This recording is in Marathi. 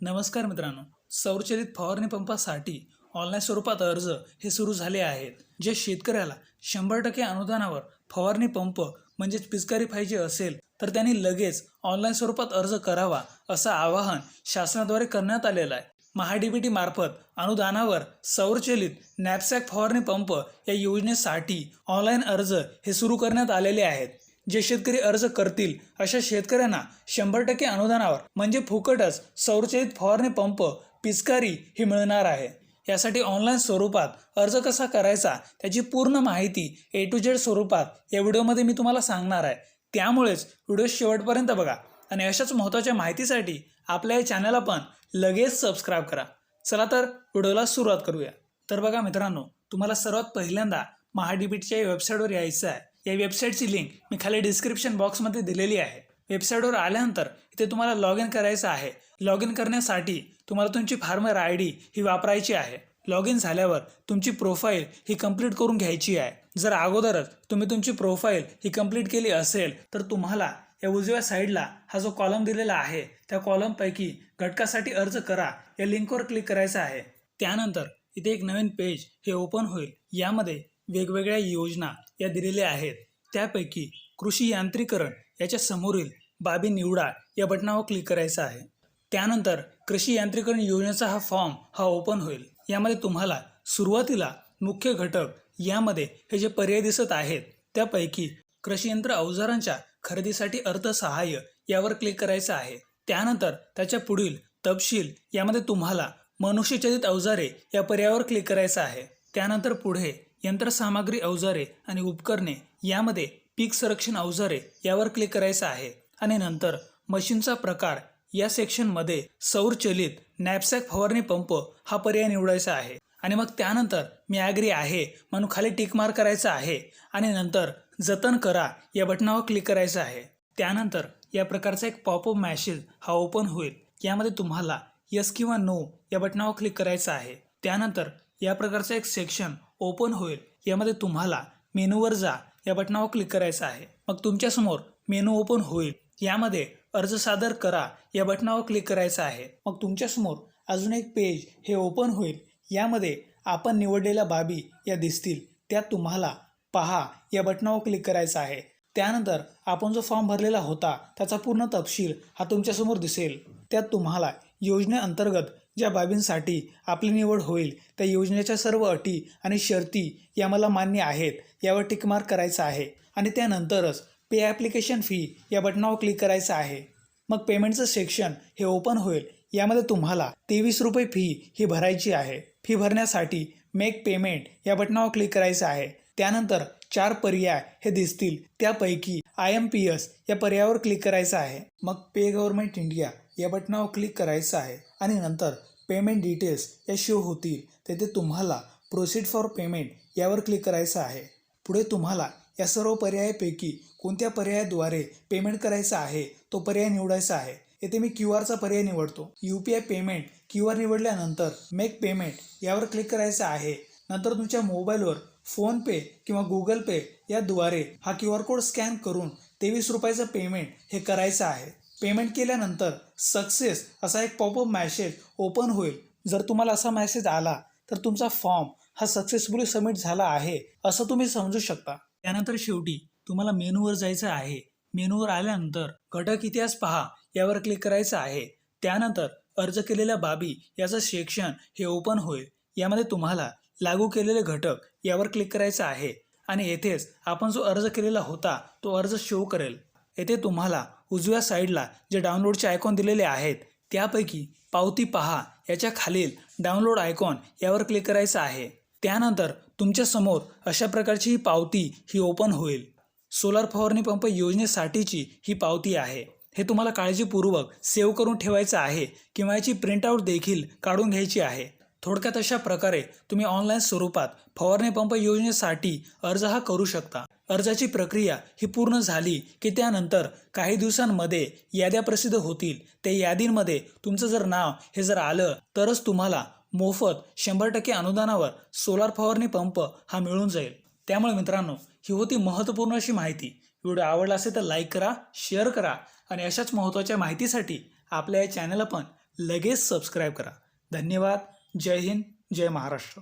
नमस्कार मित्रांनो सौरचलित फवारणी पंपासाठी ऑनलाईन स्वरूपात अर्ज हे सुरू झाले आहेत. जे शेतकऱ्याला शंभर टक्के अनुदानावर फवारणी पंप म्हणजेच पिचकारी पाहिजे असेल तर त्यांनी लगेच ऑनलाईन स्वरूपात अर्ज करावा असं आवाहन शासनाद्वारे करण्यात आलेलं आहे. महाडीबीटी मार्फत अनुदानावर सौरचलित नॅपसॅक फवारणी पंप या योजनेसाठी ऑनलाईन अर्ज हे सुरू करण्यात आलेले आहेत. जे शेतकरी अर्ज करतील अशा शेतकऱ्यांना शंभर टक्के अनुदानावर म्हणजे फुकटच सौरचलित फवारणी पंप पिचकारी ही मिळणार आहे. यासाठी ऑनलाईन स्वरूपात अर्ज कसा करायचा त्याची पूर्ण माहिती ए टू जेड स्वरूपात या व्हिडिओमध्ये मी तुम्हाला सांगणार आहे. त्यामुळेच व्हिडिओ शेवटपर्यंत बघा आणि अशाच महत्त्वाच्या माहितीसाठी आपल्या या चॅनलला पण लगेच सबस्क्राईब करा. चला तर व्हिडिओला सुरुवात करूया. तर बघा मित्रांनो तुम्हाला सर्वात पहिल्यांदा महाडीबीटीच्या या वेबसाईटवर यायचं आहे. या वेबसाईटची लिंक मी खाली डिस्क्रिप्शन बॉक्समध्ये दिलेली आहे. वेबसाईटवर आल्यानंतर इथे तुम्हाला लॉग इन करायचं आहे. लॉग इन करण्यासाठी तुम्हाला तुमची फार्मर आय डी ही वापरायची आहे. लॉग इन झाल्यावर तुमची प्रोफाईल ही कंप्लीट करून घ्यायची आहे. जर अगोदरच तुम्ही तुमची प्रोफाईल ही कंप्लीट केली असेल तर तुम्हाला या उजव्या साईडला हा जो कॉलम दिलेला आहे त्या कॉलमपैकी घटकासाठी अर्ज करा. या लिंकवर क्लिक करायचं आहे. त्यानंतर इथे एक नवीन पेज हे ओपन होईल. यामध्ये वेगवेगळ्या योजना या दिलेल्या आहेत. त्यापैकी कृषी यांत्रिकरण याच्या समोरील बाबी निवडा या बटनावर क्लिक करायचं आहे. त्यानंतर कृषी यांत्रिकरण योजनेचा हा फॉर्म हा ओपन होईल. यामध्ये तुम्हाला सुरुवातीला मुख्य घटक यामध्ये हे जे पर्याय दिसत आहेत त्यापैकी कृषी यंत्र अवजारांच्या खरेदीसाठी अर्थसहाय्य यावर क्लिक करायचं आहे. त्यानंतर त्याच्या पुढील तपशील यामध्ये तुम्हाला मनुष्यचलित अवजारे या पर्यायावर क्लिक करायचं आहे. त्यानंतर पुढे यंत्रसामग्री अवजारे आणि उपकरणे यामध्ये पीक संरक्षण अवजारे यावर क्लिक करायचं आहे. आणि नंतर मशीनचा प्रकार या सेक्शनमध्ये सौरचलित नॅपसॅक फवारणी पंप हा पर्याय निवडायचा आहे. आणि मग त्यानंतर मी ॲग्री आहे म्हणून खाली टिक करायचा आहे. आणि नंतर जतन करा या बटनावर क्लिक करायचं आहे. त्यानंतर या प्रकारचा एक पॉपअप मॅसेज हा ओपन होईल. यामध्ये तुम्हाला यस किंवा नो या बटनावर क्लिक करायचं आहे. त्यानंतर या प्रकारचा एक सेक्शन ओपन होईल यामध्ये तुम्हाला मेनूवर जा या बटनावर क्लिक करायचं आहे. मग तुमच्यासमोर मेनू ओपन होईल यामध्ये अर्ज सादर करा या बटनावर क्लिक करायचं आहे. मग तुमच्यासमोर अजून एक पेज हे ओपन होईल यामध्ये आपण निवडलेल्या बाबी या दिसतील त्यात तुम्हाला पहा या बटनावर क्लिक करायचं आहे. त्यानंतर आपण जो फॉर्म भरलेला होता त्याचा पूर्ण तपशील हा तुमच्यासमोर दिसेल. त्यात तुम्हाला योजनेअंतर्गत ज्या बाबींसाठी आपली निवड होईल त्या योजनेच्या सर्व अटी आणि शर्ती या मला मान्य आहेत यावर टिकमार्क करायचा आहे. आणि त्यानंतरच पे ॲप्लिकेशन फी या बटनावर क्लिक करायचं आहे. मग पेमेंटचं सेक्शन हे ओपन होईल यामध्ये तुम्हाला तेवीस रुपये फी ही भरायची आहे. फी भरण्यासाठी मेक पेमेंट या बटनावर क्लिक करायचं आहे. त्यानंतर चार पर्याय हे दिसतील त्यापैकी आय एम पी एस या पर्यायावर क्लिक करायचं आहे. मग पे गव्हर्नमेंट इंडिया या बटनावर क्लिक करायचं आहे आणि नंतर पेमेंट डिटेल्स या शो होतील. तेथे तुम्हाला प्रोसीड फॉर पेमेंट यावर क्लिक करायचं आहे. पुढे तुम्हाला या सर्व पर्यायापैकी कोणत्या पर्यायाद्वारे पेमेंट करायचं आहे तो पर्याय निवडायचा आहे. येथे मी क्यू आरचा पर्याय निवडतो. U P I payment Q R निवडल्यानंतर मेक पेमेंट यावर क्लिक करायचं आहे. नंतर तुमच्या मोबाईलवर फोनपे किंवा गुगल पे याद्वारे हा क्यू आर कोड स्कॅन करून तेवीस रुपयाचं पेमेंट हे करायचं आहे. पेमेंट केल्यानंतर सक्सेस असा एक पॉपअप मॅसेज ओपन होईल. जर तुम्हाला असा मॅसेज आला तर तुमचा फॉर्म हा सक्सेसफुली सबमिट झाला आहे असं तुम्ही समजू शकता. त्यानंतर शेवटी तुम्हाला मेनूवर जायचं आहे. मेनूवर आल्यानंतर घटक इतिहास पहा यावर क्लिक करायचं आहे. त्यानंतर अर्ज केलेल्या बाबी याचं सेक्शन हे ओपन होईल. यामध्ये तुम्हाला लागू केलेले घटक यावर क्लिक करायचं आहे. आणि येथेच आपण जो अर्ज केलेला होता तो अर्ज शो करेल. येथे तुम्हाला उजव्या साईडला जे डाउनलोडचे आयकॉन दिलेले आहेत त्यापैकी पावती पहा. याच्या खालील डाउनलोड आयकॉन यावर क्लिक करायचं आहे. त्यानंतर तुमच्यासमोर अशा प्रकारची ही पावती ही ओपन होईल. सोलार फवारणी पंप योजनेसाठीची ही पावती आहे. हे तुम्हाला काळजीपूर्वक सेव्ह करून ठेवायचं आहे किंवा याची प्रिंटआउट देखील काढून घ्यायची आहे. थोडक्यात अशा प्रकारे तुम्ही ऑनलाईन स्वरूपात फवारणी पंप योजनेसाठी अर्ज हा करू शकता. अर्जाची प्रक्रिया ही पूर्ण झाली की त्यानंतर काही दिवसांमध्ये याद्या प्रसिद्ध होतील. त्या यादींमध्ये तुमचं जर नाव हे जर आलं तरच तुम्हाला मोफत शंभर टक्के अनुदानावर सोलार फवारणी पंप हा मिळून जाईल. त्यामुळे मित्रांनो ही होती महत्त्वपूर्ण अशी माहिती. व्हिडिओ आवडला असेल तर लाईक करा शेअर करा आणि अशाच महत्त्वाच्या माहितीसाठी आपल्या या चॅनलला पण लगेच सबस्क्राईब करा. धन्यवाद. जय हिंद. जय महाराष्ट्र.